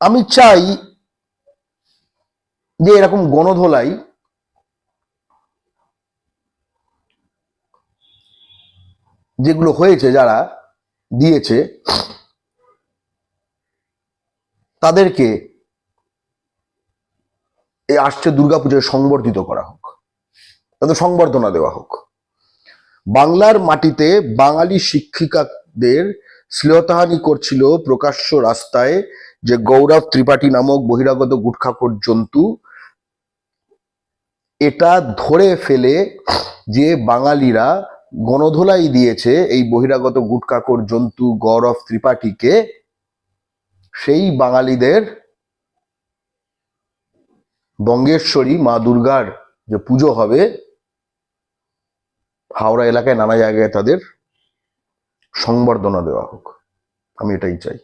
আমি চাই যে এরকম গণধোলাই যেগুলো হয়েছে, যারা দিয়েছে, তাদেরকে এই আসছে দুর্গাপুজোয় সংবর্ধিত করা হোক, তাদের সংবর্ধনা দেওয়া হোক। বাংলার মাটিতে বাঙালি শিক্ষিকাদের শ্লীলতাহানি করছিল প্রকাশ্য রাস্তায় যে গৌরব ত্রিপাঠী নামক বহিরাগত গুটখাকর জন্তু, এটা ধরে ফেলে যে বাঙালিরা গণধোলাই দিয়েছে এই বহিরাগত গুটকাকর জন্তু গৌরব ত্রিপাঠীকে, সেই বাঙালিদের বঙ্গেশ্বরী মা দুর্গার যে পুজো হবে, হাওড়া এলাকায় নানা জায়গায় তাদের সংবর্ধনা দেওয়া হোক। আমি এটাই চাই।